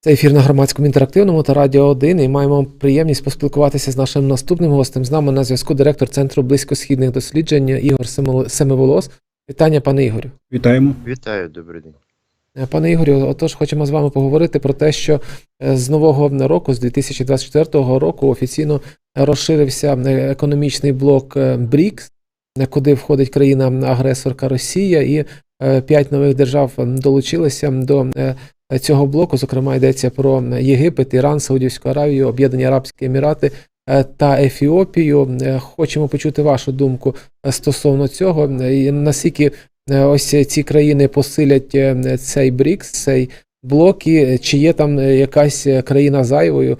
Це ефір на громадському інтерактивному та радіо 1 і маємо приємність поспілкуватися з нашим наступним гостем. З нами на зв'язку директор Центру близькосхідних досліджень Ігор Семиволос. Вітання, пане Ігорю. Вітаємо. Вітаю, добрий день. Е, Пане Ігорю, отож хочемо з вами поговорити про те, що е, з нового року, з 2024 року, офіційно розширився е, економічний блок БРІКС, куди входить країна-агресорка Росія, і п'ять нових держав долучилися до цього блоку. Зокрема, йдеться про Єгипет, Іран, Саудівську Аравію, Об'єднані Арабські Емірати е, та Ефіопію. Е, Хочемо почути вашу думку е, стосовно цього. Наскільки ось ці країни посилять цей БРІКС, цей блок, і чи є там якась країна зайвою?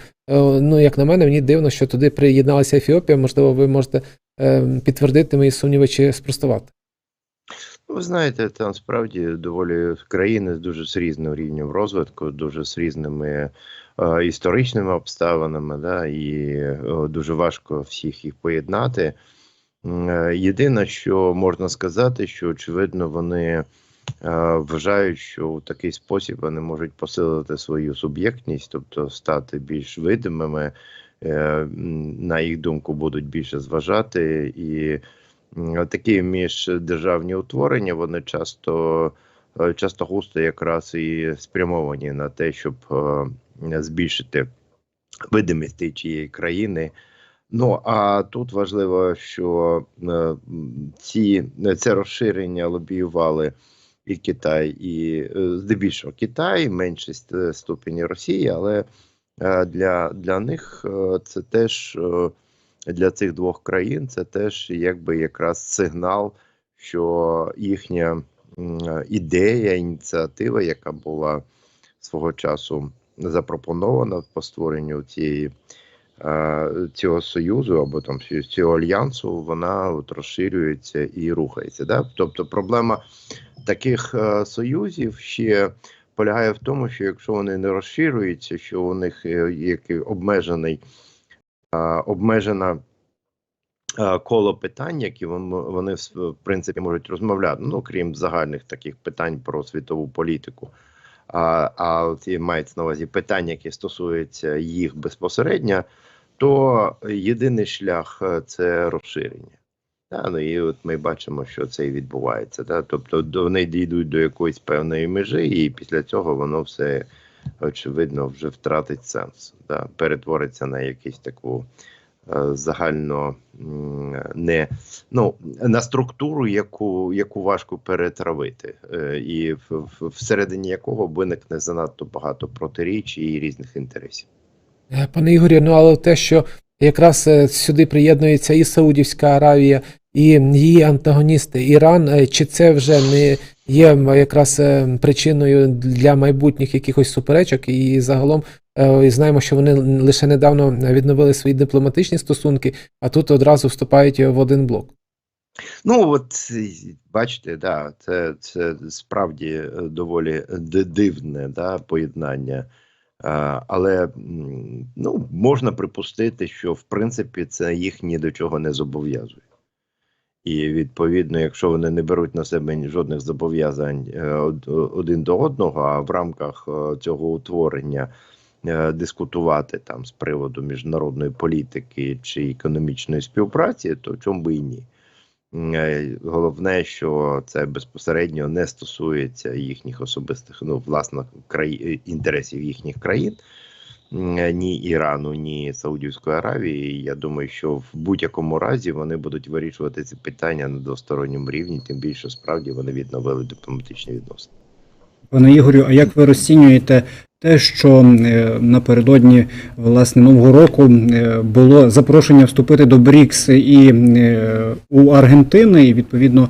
Ну, як на мене, мені дивно, що туди приєдналася Ефіопія. Можливо, ви можете підтвердити мої сумніви чи спростувати. Ну, Ви знаєте, там справді доволі країни з дуже з різним рівнем розвитку, дуже з різними е, історичними обставинами, да, і е, дуже важко всіх їх поєднати. Е, Єдине, що можна сказати, що очевидно вони е, вважають, що у такий спосіб вони можуть посилити свою суб'єктність, тобто стати більш видимими, е, на їх думку, будуть більше зважати і. М, Такі міждержавні утворення вони часто, е, часто густо якраз і спрямовані на те, щоб е, збільшити видимість тієї країни. Ну а тут важливо, що е, ці це розширення лобіювали і Китай, і е, здебільшого Китай, меншість е, ступені Росії, але е, для, для них е, це теж. Е, для цих двох країн це теж якби якраз сигнал, що їхня ідея, ініціатива, яка була свого часу запропонована по створенню цієї. е, Цього союзу або там цього альянсу вона от розширюється і рухається. Да? Тобто проблема таких е, союзів ще полягає в тому, що якщо вони не розширюються, що у них е, є який обмежений е, обмежена коло питань, які вони в принципі можуть розмовляти, ну крім загальних таких питань про світову політику. А, а от і мається на увазі питання, які стосуються їх безпосередньо, то єдиний шлях е, це розширення. Та, ну і от ми бачимо, що це і відбувається. Да? Тобто вони дійдуть до якоїсь певної межі, і після цього воно все очевидно вже втратить сенс, да? перетвориться на якусь таку е, загально не ну на структуру, яку, яку важко перетравити, е, і всередині якого виникне занадто багато протиріч і різних інтересів. Е, Пане Ігорі, ну але те, що якраз сюди приєднується і Саудівська Аравія, і її антагоністи Іран, е, чи це вже не є якраз е, причиною для майбутніх якихось суперечок? І загалом е, знаємо, що вони лише недавно відновили свої дипломатичні стосунки, а тут одразу вступають в один блок. Ну от бачите, да, це, це справді доволі дивне да, поєднання. Але ну, можна припустити, що в принципі це їх ні до чого не зобов'язує. І відповідно, якщо вони не беруть на себе жодних зобов'язань е, один до одного, а в рамках е, цього утворення е, дискутувати там з приводу міжнародної політики чи економічної співпраці, то чому би і ні. Головне, що це безпосередньо не стосується їхніх особистих, ну, власне, краї... інтересів їхніх країн, ні Ірану, ні Саудівської Аравії. Я думаю, що в будь-якому разі вони будуть вирішувати ці питання на двосторонньому рівні, тим більше справді вони відновили дипломатичні відносини. Пане Ігорю, а як ви розцінюєте те, що е, напередодні власне нового року е, було запрошення вступити до БРІКС і е, у Аргентини, і відповідно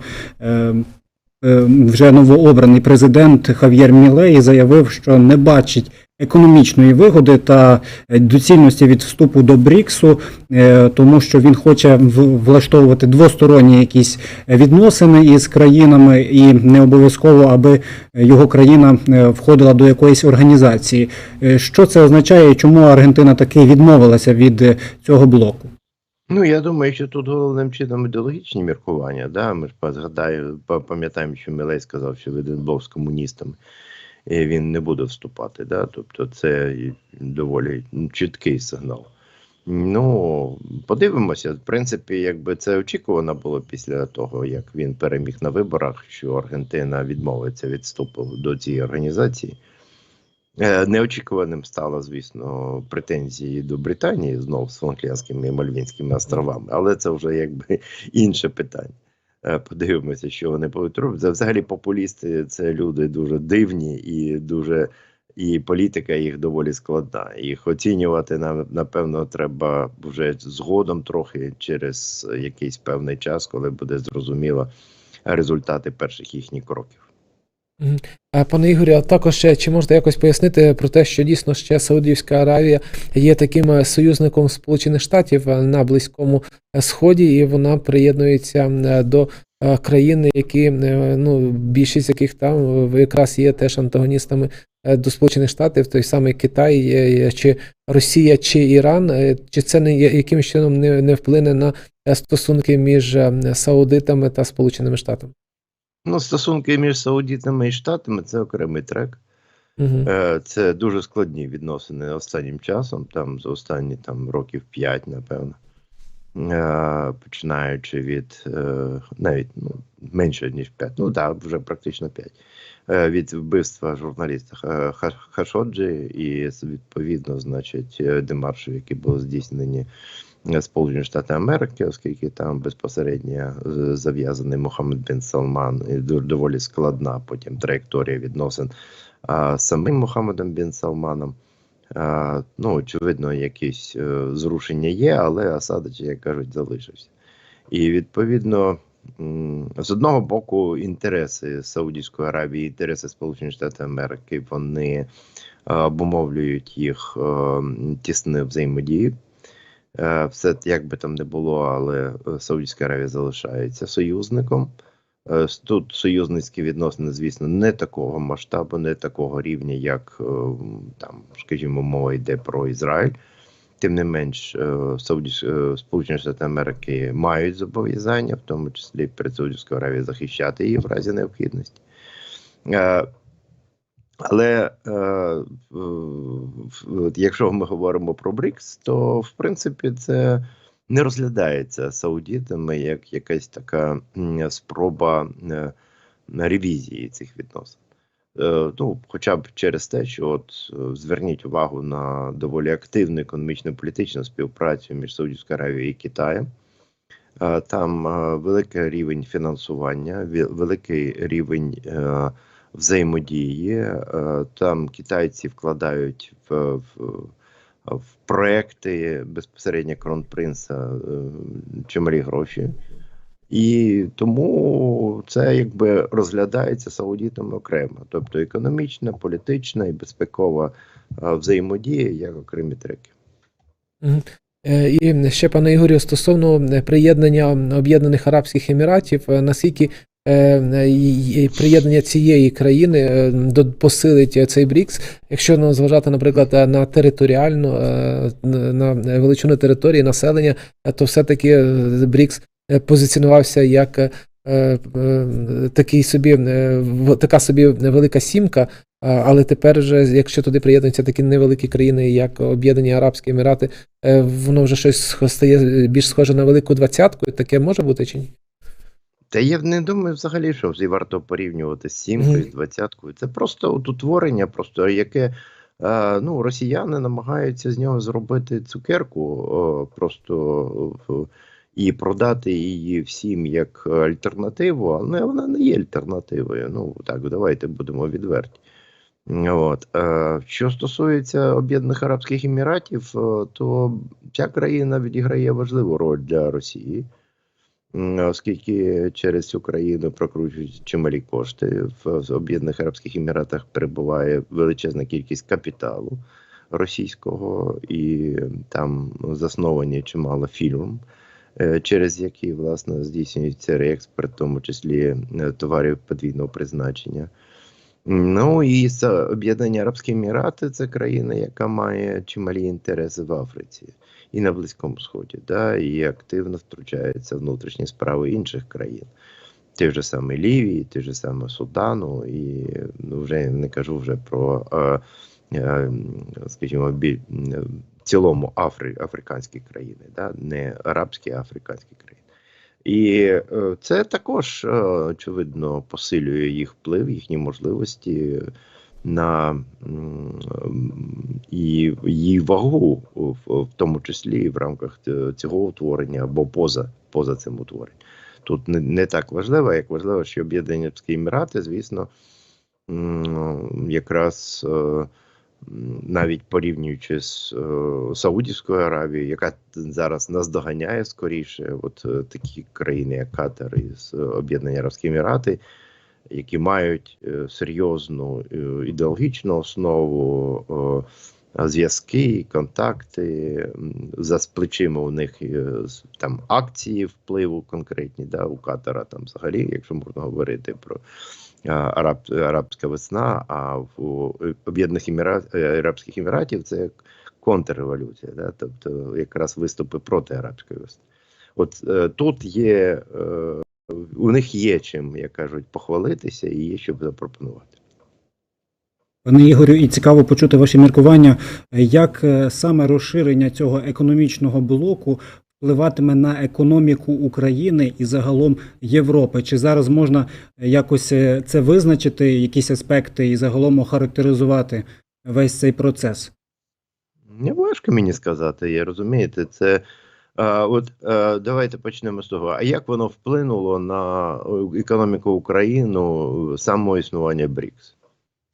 вже новообраний президент Хав'єр Мілей заявив, що не бачить економічної вигоди та е, доцільності від вступу до БРІКСу, е, тому що він хоче влаштовувати двосторонні якісь відносини із країнами, і не обов'язково, аби його країна е, входила до якоїсь організації. Е, Що це означає і чому Аргентина таки відмовилася від е, цього блоку? Ну, я думаю, що тут головним чином ідеологічні міркування. Да? Ми ж згадаю, пам'ятаємо, що Мілей сказав, що він був з комуністами. Він не буде вступати. Да? Тобто, це доволі чіткий сигнал. Ну, подивимося. В принципі, якби це очікувано було після того, як він переміг на виборах, що Аргентина відмовиться від вступу до цієї організації. Е, Неочікуваним стало, звісно, претензії до Британії знов з Фонклянськими і Мальвінськими островами, але це вже якби інше питання. Е, Подивимося, що вони будуть робити. Взагалі, популісти це люди дуже дивні і дуже і політика їх доволі складна. Їх оцінювати нам напевно треба вже згодом, трохи через якийсь певний час, коли буде зрозуміло результати перших їхніх кроків. Пане Ігорю, а також ще, чи можете якось пояснити про те, що дійсно ще Саудівська Аравія є таким е, союзником Сполучених Штатів е, на Близькому е, Сході, і вона приєднується до е, країн, які ну більшість яких там якраз є теж антагоністами до Сполучених Штатів, той самий Китай, чи Росія, чи Іран, чи це не якимось чином не, не вплине на стосунки між Саудитами та Сполученими Штатами? Ну, стосунки між Саудітами і Штатами це окремий трек. Угу. Це дуже складні відносини останнім часом, там за останні там, років 5, напевно. Е, Починаючи від е, навіть ну, менше, ніж 5, ну так, да, вже практично 5. Е, Від вбивства журналіста Ха- Ха- Хашоджі і відповідно, значить, демаршів, які були здійснені Сполучені Штати Америки, оскільки там безпосередньо е, зав'язаний Мохаммед бен Салман, і доволі складна потім траєкторія відносин з самим Мохаммедом бен Салманом. А, ну, очевидно, якісь е, зрушення є, але Асадич, як кажуть, залишився. І відповідно, з одного боку, інтереси Саудівської Аравії, інтереси Сполучених Штатів Америки, вони е, обумовлюють їх е, тісну взаємодію. Е, Все як би там не було, але е, Саудівська Аравія залишається союзником. Е, Тут союзницькі відносини, звісно, не такого масштабу, не такого рівня, як там, скажімо, мова йде про Ізраїль. Тим не менш, Сполучені Штати Америки мають зобов'язання, в тому числі перед Саудівською Аравією, захищати її в разі необхідності. Е, Але е, от якщо ми говоримо про БРІКС, то в принципі це не розглядається саудітами як якась така спроба е, ревізії цих відносин. Е, Ну, хоча б через те, що от е, зверніть увагу на доволі активну економічно-політичну співпрацю між Саудівською Аравією і Китаєм. Е, Там е, великий рівень фінансування, великий рівень е, взаємодії. Е, Там китайці вкладають в, в, в проекти безпосередньо кронпринца е, чималі гроші. І тому це якби розглядається саудітами окремо, тобто економічна, політична і безпекова е, взаємодія як окремі треки. І ще, пане Ігорю, стосовно приєднання Об'єднаних Арабських Еміратів, наскільки приєднання цієї країни е, посилить е, цей БРІКС, якщо ну, зважати, наприклад, е, на територіальну, е, на величину території населення, е, то все-таки е, БРІКС е, позиціонувався як е, е, такий собі, е, така собі велика сімка, Але тепер, вже, якщо туди приєднуються такі невеликі країни, як Об'єднані Арабські Емірати, е, воно вже щось стає більш схоже на велику двадцятку. Таке може бути чи ні? Та я не думаю взагалі, що варто порівнювати з сімкою, з двадцяткою. Це просто от утворення, просто яке е, ну, росіяни намагаються з нього зробити цукерку, о, просто в- і продати її всім як альтернативу, але вона не є альтернативою. Ну так, давайте будемо відверті. От. Е, Що стосується Об'єднаних Арабських Еміратів, е, то ця країна відіграє важливу роль для Росії. Оскільки через цю країну прокручують чималі кошти, в Об'єднаних Арабських Еміратах перебуває величезна кількість капіталу російського, і там засновані чимало фільм, е, через які власне здійснюється реекспорт, в тому числі е, товарів подвійного призначення. Ну і Об'єднані Арабські Емірати це країна, яка має чималі інтереси в Африці і на Близькому Сході, да, і активно втручається в внутрішні справи інших країн. той же самий Лівії, той же самий Судану, і ну, вже не кажу вже про, е, е, скажімо, бі, е, в цілому Афри, африканські країни, да? не арабські, а африканські країни. І е, це також, очевидно, посилює їх вплив, їхні можливості на і її вагу, в, тому числі і в рамках цього утворення або поза, поза цим утворенням. Тут не, не так важливо, як важливо, що Об'єднані Арабські Емірати, звісно, якраз е, навіть порівнюючи з е, Саудівською Аравією, яка зараз нас доганяє скоріше, от е, такі країни, як Катар і Об'єднані Арабські Емірати, які мають е, серйозну е, ідеологічну основу, е, зв'язки, контакти. За плечима у них там акції впливу конкретні, да, у Катара там взагалі, якщо можна говорити про араб, арабська весна, а в Об'єднаних Емірат, Арабських Еміратів це контрреволюція, да, тобто якраз виступи проти арабської весни. От е, тут є. Е, у них є чим, як кажуть, похвалитися і є що запропонувати. Пане Ігорю, і цікаво почути ваші міркування, як е, саме розширення цього економічного блоку впливатиме на економіку України і загалом Європи? Чи зараз можна якось е, це визначити, якісь аспекти, і загалом охарактеризувати весь цей процес? Не важко мені сказати, я розумієте, це. От е, давайте почнемо з того. А як воно вплинуло на е, економіку України е, самого існування БРІКС?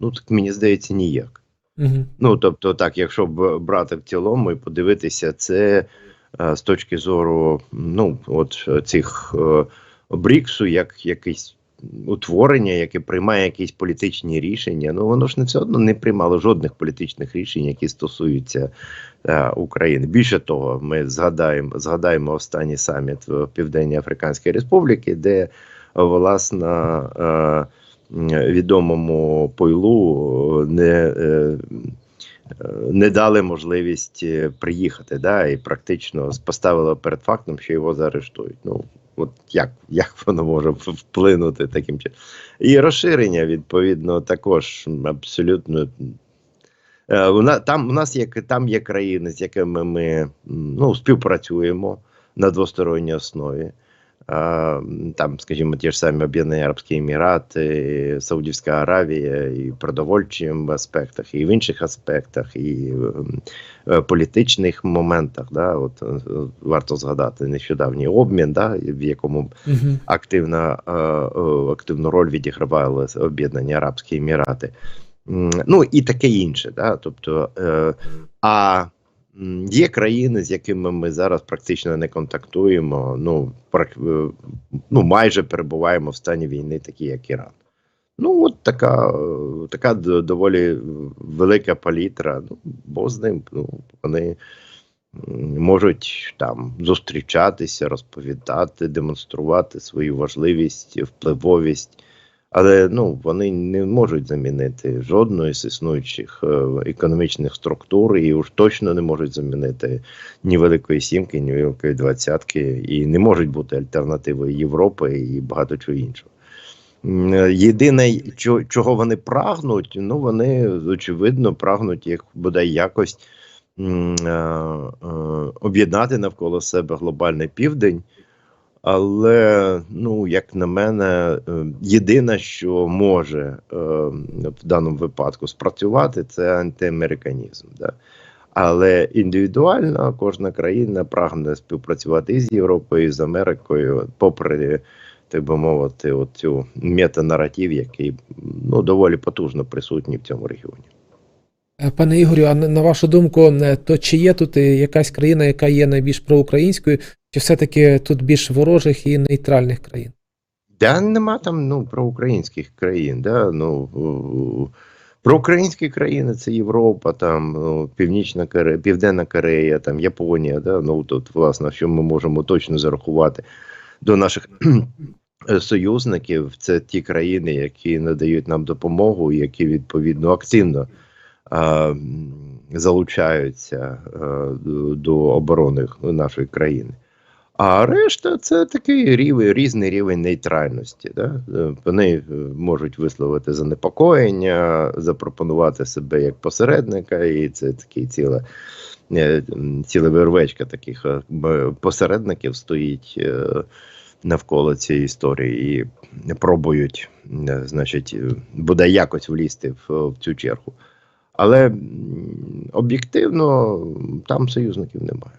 Ну так мені здається, ніяк. Угу. Ну тобто, так, якщо б брати в цілому і подивитися, це з точки зору ну, от цих БРІКСу, як якесь утворення, яке приймає якісь політичні рішення. Ну воно ж не все одно не приймало жодних політичних рішень, які стосуються е, України. Більше того, ми згадаємо згадаємо останній саміт в Південній Африканській Республіці, де е, власне. Відомому пойлу не, е, не дали можливість приїхати, да, і практично поставили перед фактом, що його заарештують. Ну, от як, як воно може вплинути таким чином? І розширення, відповідно, також абсолютно. Е, У нас, там, у нас є, там є країни, з якими ми ну, співпрацюємо на двосторонній основі. Там, скажімо, ті ж самі Об'єднані Арабські Емірати, Саудівська Аравія, і в продовольчих аспектах, і в інших аспектах, і в е, політичних моментах. Да, от е, варто згадати нещодавній обмін, да, в якому активна, активну роль відігравали Об'єднані Арабські Емірати. Ну і таке інше. Да? Тобто, е, а є країни, з якими ми зараз практично не контактуємо. Ну, прак- е, ну майже перебуваємо в стані війни, такі як Іран. Ну, от така, е, така доволі велика палітра. Ну, бо з ним ну, вони можуть там зустрічатися, розповідати, демонструвати свою важливість, впливовість. Але ну вони не можуть замінити жодної з існуючих е, економічних структур, і уж точно не можуть замінити ні Великої Сімки, ні Великої Двадцятки, і не можуть бути альтернативою Європи і багато чого іншого. Е, Єдине, чого вони прагнуть, ну вони очевидно прагнуть як бодай якось е, об'єднати навколо себе глобальний південь. Але, ну, як на мене, е, єдине, що може е, в даному випадку спрацювати, це антиамериканізм. Да? Але індивідуально кожна країна прагне співпрацювати і з Європою, і з Америкою, попри, так би мовити, оцю метанаратив, який ну, доволі потужно присутній в цьому регіоні. Е, Пане Ігорю, а на вашу думку, е, то чи є тут е, якась країна, яка є найбільш проукраїнською, чи все-таки тут більш ворожих і нейтральних країн? Да, нема там ну, проукраїнських країн. Да? Ну, проукраїнські країни це Європа, там, ну, Північна Корея, Південна Корея, там, Японія. Да? Ну, тут, власне, що ми можемо точно зарахувати до наших союзників, це ті країни, які надають нам допомогу, які відповідно активно залучаються е, до- оборони нашої країни. А решта це такий рівень, різний рівень нейтральності. Да? Е, Вони е, можуть висловити занепокоєння, запропонувати себе як посередника, і це такий ціле, ціле вервечка таких посередників стоїть навколо цієї історії і пробують, значить, буде якось влізти в цю чергу. Але об'єктивно там союзників немає.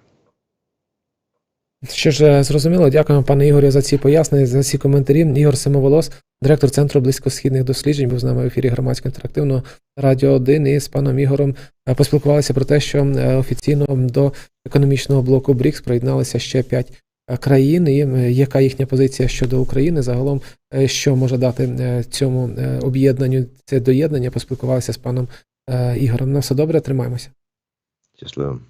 Що ж, е, зрозуміло, дякуємо, пане Ігорю, за ці пояснення, за ці коментарі. Ігор Семоволос, директор Центру близькосхідних досліджень, був з нами в ефірі громадського інтерактивного Радіо 1 і з паном Ігорем е, поспілкувалися про те, що е, офіційно до економічного блоку БРІКС приєдналися ще п'ять країн, і яка їхня позиція щодо України. Загалом, що може дати цьому об'єднанню це доєднання, поспілкувалися з паном Ігорем. На все добре, тримаємося. Щасливо.